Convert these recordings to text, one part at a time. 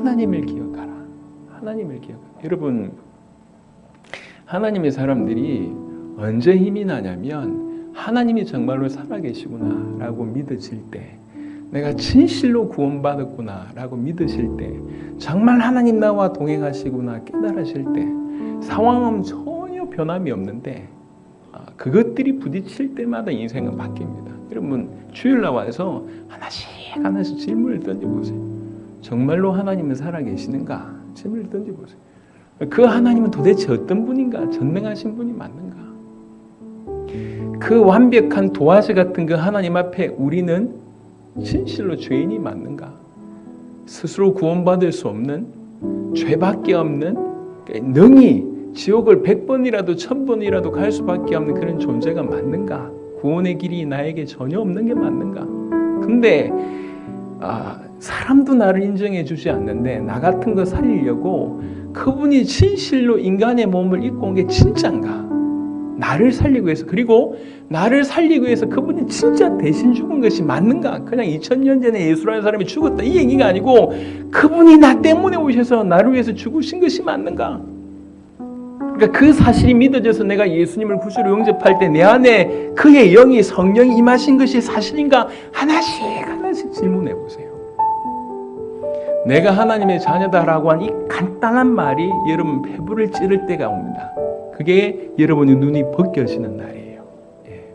하나님을 기억하라. 하나님을 기억. 여러분 하나님의 사람들이 언제 힘이 나냐면 하나님이 정말로 살아계시구나 라고 믿어질 때 내가 진실로 구원받았구나 라고 믿으실 때 정말 하나님 나와 동행하시구나 깨달으실 때 상황은 전혀 변함이 없는데 아, 그것들이 부딪힐 때마다 인생은 바뀝니다. 여러분 주일 나와서 하나씩 하나씩 질문을 던져보세요. 정말로 하나님은 살아계시는가? 질문을 던져보세요. 그 하나님은 도대체 어떤 분인가? 전능하신 분이 맞는가? 그 완벽한 도화지 같은 그 하나님 앞에 우리는 진실로 죄인이 맞는가? 스스로 구원받을 수 없는 죄밖에 없는 능히 지옥을 백번이라도 천번이라도 갈 수밖에 없는 그런 존재가 맞는가? 구원의 길이 나에게 전혀 없는 게 맞는가? 근데 아, 사람도 나를 인정해 주지 않는데 나 같은 거 살리려고 그분이 진실로 인간의 몸을 입고 온 게 진짠가? 나를 살리기 위해서 그리고 나를 살리기 위해서 그분이 진짜 대신 죽은 것이 맞는가? 그냥 2000년 전에 예수라는 사람이 죽었다 이 얘기가 아니고 그분이 나 때문에 오셔서 나를 위해서 죽으신 것이 맞는가? 그러니까 그 사실이 믿어져서 내가 예수님을 구주로 영접할 때 내 안에 그의 영이 성령이 임하신 것이 사실인가? 하나씩 하나씩 질문해 보세요. 내가 하나님의 자녀다라고 한 이 간단한 말이 여러분 배부를 찌를 때가 옵니다. 그게 여러분의 눈이 벗겨지는 날이에요. 예.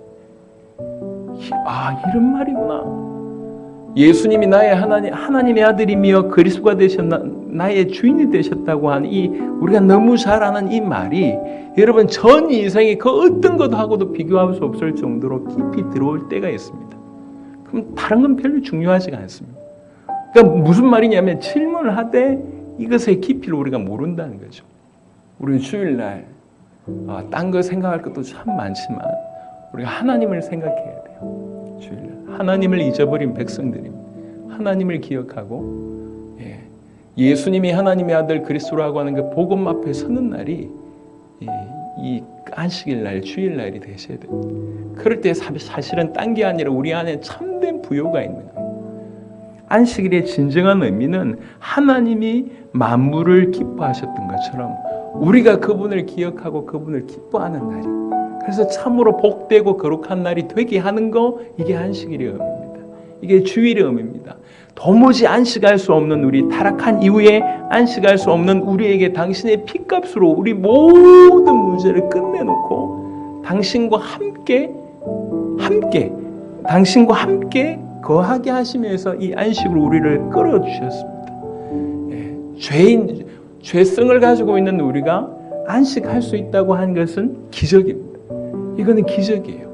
아 이런 말이구나. 예수님이 나의 하나님 하나님의 아들이며 그리스도가 되셨나 나의 주인이 되셨다고 하는 이 우리가 너무 잘 아는 이 말이 여러분 전 인생의 그 어떤 것하고도 비교할 수 없을 정도로 깊이 들어올 때가 있습니다. 그럼 다른 건 별로 중요하지가 않습니다. 그러니까 무슨 말이냐면 질문을 하되 이것의 깊이를 우리가 모른다는 거죠. 우리는 주일날 아, 딴거 생각할 것도 참 많지만 우리가 하나님을 생각해야 돼요. 주일날 하나님을 잊어버린 백성들입니다. 하나님을 기억하고 예, 예수님이 하나님의 아들 그리스도라고 하는 그 복음 앞에 서는 날이 예, 이 안식일 날, 주일 날이 되셔야 돼요. 그럴 때 사- 사실은 딴 게 아니라 우리 안에 참된 부요가 있는 거예요. 안식일의 진정한 의미는 하나님이 만물을 기뻐하셨던 것처럼 우리가 그분을 기억하고 그분을 기뻐하는 날이. 그래서 참으로 복되고 거룩한 날이 되게 하는 거 이게 안식일의 의미입니다. 이게 주일의 의미입니다. 도무지 안식할 수 없는 우리 타락한 이후에 안식할 수 없는 우리에게 당신의 피값으로 우리 모든 문제를 끝내놓고 당신과 함께 함께 당신과 함께 거하게 하시면서 이 안식으로 우리를 끌어 주셨습니다. 예, 죄인 죄성을 가지고 있는 우리가 안식할 수 있다고 한 것은 기적입니다. 이거는 기적이에요.